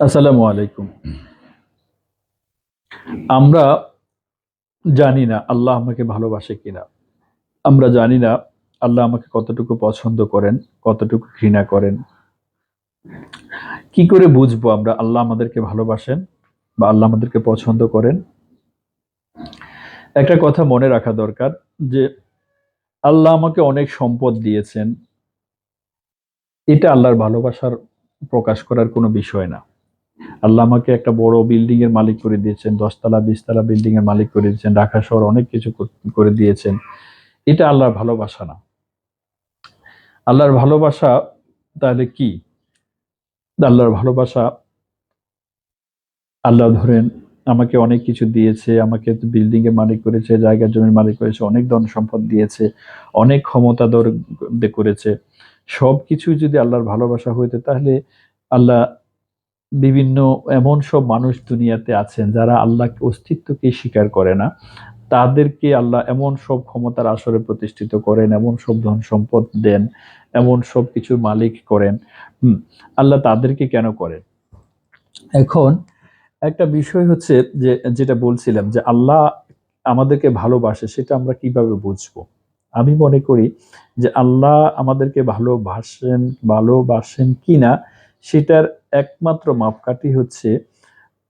আসসালামু আলাইকুম। আমরা জানি না আল্লাহ আমাকে ভালোবাসে কিনা। আমরা জানি না আল্লাহ আমাকে কতটুকু পছন্দ করেন, কতটুকু ঘৃণা করেন। কি করে বুঝব আমরা আল্লাহ আমাদেরকে ভালোবাসেন বা আল্লাহ আমাদেরকে পছন্দ করেন? একটা কথা মনে রাখা দরকার যে আল্লাহ আমাকে অনেক সম্পদ দিয়েছেন। এটা আল্লাহর ভালোবাসার প্রকাশ করার কোনো বিষয় না। আল্লাহ আমাকে একটা বড় বিল্ডিং এর মালিক করে দিয়েছেন, দশতলা, বিশতলা বিল্ডিং এর মালিক করে দিয়েছেন, ঢাকা শহর অনেক কিছু করে দিয়েছেন। এটা আল্লাহর ভালোবাসা না। আল্লাহর ভালোবাসা তাহলে কি? আল্লাহর ভালোবাসা, আল্লাহ ধরেন আমাকে অনেক কিছু দিয়েছে, আমাকে বিল্ডিং এর মালিক করেছে, জায়গা জমির মালিক করেছে, অনেক ধন সম্পদ দিয়েছে, অনেক ক্ষমতা দর করেছে। সব কিছু যদি আল্লাহর ভালোবাসা হইতে তাহলে আল্লাহ বিভিন্ন এমন সব মানুষ দুনিয়াতে আছেন যারা আল্লাহকে অস্তিত্বকে স্বীকার করে না। তাদেরকে আল্লাহ এমন সব ক্ষমতার আসরে প্রতিষ্ঠিত করেন, এমন সব ধন সম্পদ দেন, এমন সব কিছুর মালিক করেন। আল্লাহ তাদেরকে কেন করেন? এখন একটা বিষয় হচ্ছে যে, যেটা বলছিলাম যে আল্লাহ আমাদেরকে ভালোবাসে, সেটা আমরা কীভাবে বুঝব? আমি মনে করি যে আল্লাহ আমাদেরকে ভালোবাসেন ভালোবাসেন কিনা, সেটার একমাত্র মাপকাঠি হচ্ছে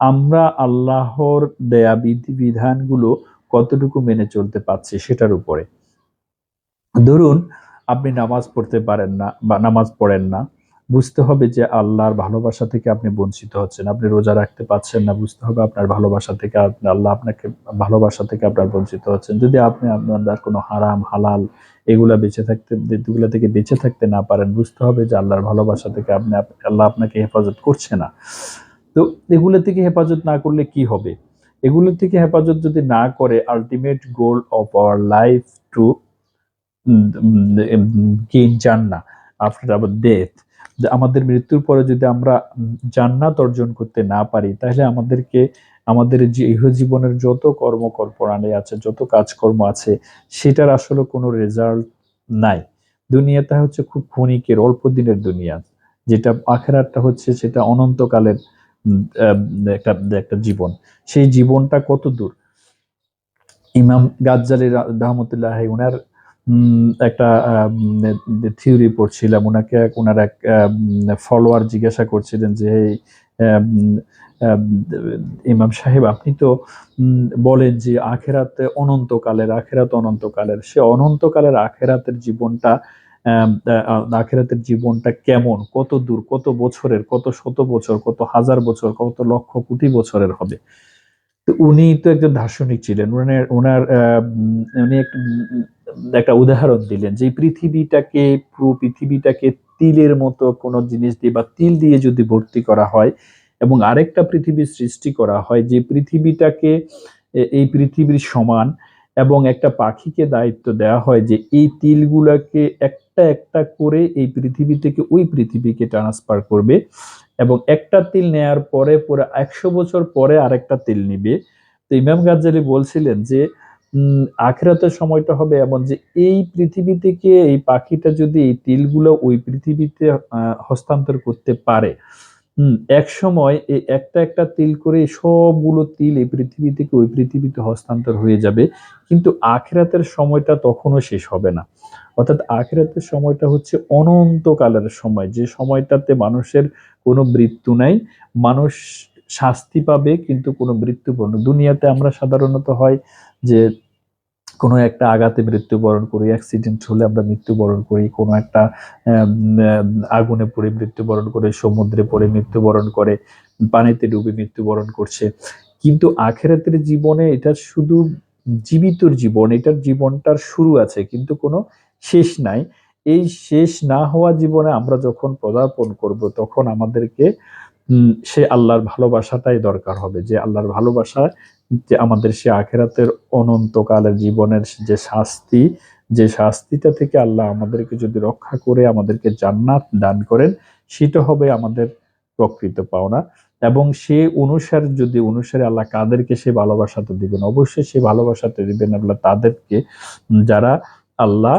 আমরা আল্লাহর দেয়া বিধিবিধানগুলো কতটুকু মেনে চলতে পারছি সেটার উপরে। ধরুন, আপনি নামাজ পড়তে পারেন না বা নামাজ পড়েন না বুঝতে হবে যে আল্লাহর ভালোবাসা থেকে আপনি বঞ্চিত হচ্ছেন। আপনি রোজা রাখতে পারছেন না, বুঝতে হবে আপনার ভালোবাসা থেকে আল্লাহ আপনাকে ভালোবাসা থেকে আপনার বঞ্চিত হচ্ছেন। যদি আপনি আপনার কোনো হারাম, হালাল এগুলা বেঁচে থাকতে, এগুলা থেকে বেঁচে থাকতে না পারেন, বুঝতে হবে যে আল্লাহর ভালোবাসা থেকে আপনি আল্লাহ আপনাকে হেফাজত করছে না। তো এগুলো থেকে হেফাজত না করলে কি হবে? এগুলো থেকে হেফাজত যদি না করে ultimate goal of our life to gain জান্না আফটার আবার ডেথ আমাদের মৃত্যুর পরে যদি আমরা জান্নাত অর্জন করতে না পারি, তাহলে আমাদেরকে, আমাদের যে জীবনের যত কর্মকল্পনায় আছে, যত কাজকর্ম আছে, সেটার আসলে কোনো রেজাল্ট নাই। দুনিয়াটা হচ্ছে খুব ক্ষণিকের, অল্প দিনের দুনিয়া। যেটা আখেরাতটা হচ্ছে সেটা অনন্তকালের একটা একটা জীবন। সেই জীবনটা কত দূর? ইমাম গাজ্জালি রহমতুল্লাহ ওনার একটা থিওরি পড়ছিলাম। ওনাকে ওনার এক ফলোয়ার জিজ্ঞাসা করছিলেন যে "এই, আহ, উম, আহ, ইমাম সাহেব আপনি তো বলেন যে আখেরাতে অনন্তকালের আখেরাত অনন্তকালের সে অনন্তকালের আখেরাতের জীবনটা আখেরাতের জীবনটা কেমন? কত দূর কত বছরের কত শত বছর কত হাজার বছর কত লক্ষ কোটি বছরের হবে? তো উনি তো একজন দার্শনিক ছিলেন। ওনার আহ, উনি একটা একটা উদাহরণ দিলেন যে পৃথিবীটাকে, পুরো পৃথিবীটাকে তিলের মতো কোনো জিনিস দিয়ে বা তিল দিয়ে যদি ভর্তি করা হয় এবং আরেকটা পৃথিবীর সৃষ্টি করা হয় যে পৃথিবীটাকে এই পৃথিবীর সমান এবং একটা পাখিকে দায়িত্ব দেওয়া হয় যে এই তিলগুলাকে একটা একটা করে এই পৃথিবী থেকে ওই পৃথিবীকে ট্রান্সফার করবে এবং একটা তিল নেয়ার পরে পুরো একশো বছর পরে আরেকটা তিল নিবে। তো ইমাম গাজ্জালি বলছিলেন যে আখেরাতের সময়টা হবে এমন যে এই পৃথিবী থেকে এই পাখিটা যদি এই তিলগুলো ওই পৃথিবীতে হস্তান্তর করতে পারে এক সময় এই একটা একটা তিল করে সবগুলো তিল এই পৃথিবী থেকে ওই পৃথিবীতে হস্তান্তর হয়ে যাবে, কিন্তু আখেরাতের সময়টা তখনও শেষ হবে না। অর্থাৎ আখেরাতের সময়টা হচ্ছে অনন্তকালের সময়, যে সময়টাতে মানুষের কোনো মৃত্যু নাই, মানুষ শাস্তি পাবে, কিন্তু কোনো মৃত্যুবরণ। দুনিয়াতে আমরা সাধারণত হয় যে কোনো একটা আঘাতে মৃত্যুবরণ করি অ্যাক্সিডেন্ট হলে আমরা মৃত্যুবরণ করি, কোনো একটা আগুনে পড়ে মৃত্যুবরণ করে, সমুদ্রে পড়ে মৃত্যুবরণ করে, পানিতে ডুবে মৃত্যুবরণ করছে। কিন্তু আখেরাতের জীবনে এটা শুধু জীবিতর জীবন, এটার জীবনটার শুরু আছে, কিন্তু কোনো শেষ নাই। এই শেষ না হওয়া জীবনে আমরা যখন পদার্পণ করব, তখন আমাদেরকে সে আল্লাহর ভালোবাসাটাই দরকার হবে। যে আল্লাহর ভালোবাসা, যে আমাদের সে আখেরাতের অনন্তকালের জীবনের যে শাস্তি, যে শাস্তিটা থেকে আল্লাহ আমাদেরকে যদি রক্ষা করে, আমাদেরকে জান্নাত দান করেন, সেটা হবে আমাদের প্রকৃত পাওনা। এবং সে অনুসার, যদি অনুসারে আল্লাহ কাদেরকে সে ভালোবাসাতে দিবেন, অবশ্যই সে ভালোবাসাতে দিবেন আল্লাহ তাদেরকে। যারা আল্লাহ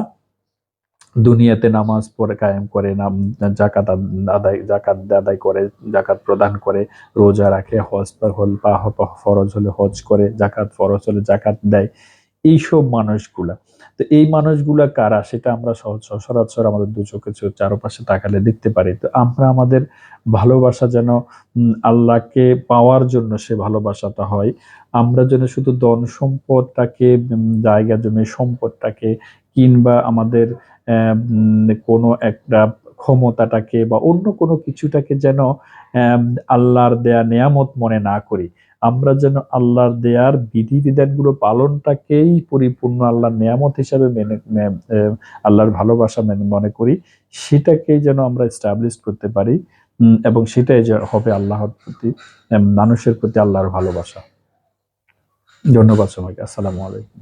দুনিয়াতে নামাজ পড়ে, কায়েম করে, নাম জাকাত আদ- আদায় জাকাত আদায় করে জাকাত প্রদান করে, রোজা রাখে, হজ পা- হল হ- ফরজ হলে হজ করে জাকাত ফরজ হলে জাকাত দেয়। এইসব মানুষগুলা। তো এই মানুষগুলা কারা? সেটা আমরা সহজ সচরাচর আমাদের দু চোখে চারপাশে তাকালে দেখতে পারি। তো আমরা আমাদের ভালোবাসা যেন আল্লাহকে পাওয়ার জন্য সে ভালোবাসাটা হয়। আমরা যেন শুধু ধন সম্পদটাকে জায়গা জমি সম্পদটাকে কিংবা আমাদের কোনো একটা ক্ষমতাটাকে বা অন্য কোনো কিছুটাকে যেন আল্লাহর দেয়া নেয়ামত মনে না করি। আমরা যেন আল্লাহর দেয়ার বিধি বিধানগুলো পালনটাকেই পরিপূর্ণ আল্লাহর নেয়ামত হিসাবে মেনে আল্লাহর ভালোবাসা মেনে, মনে করি। সেটাকেই যেন আমরা এস্টাবলিশ করতে পারি এবং সেটাই হবে আল্লাহর প্রতি মানুষের প্রতি আল্লাহর ভালোবাসা। ধন্যবাদ সবাইকে। আসসালামু আলাইকুম।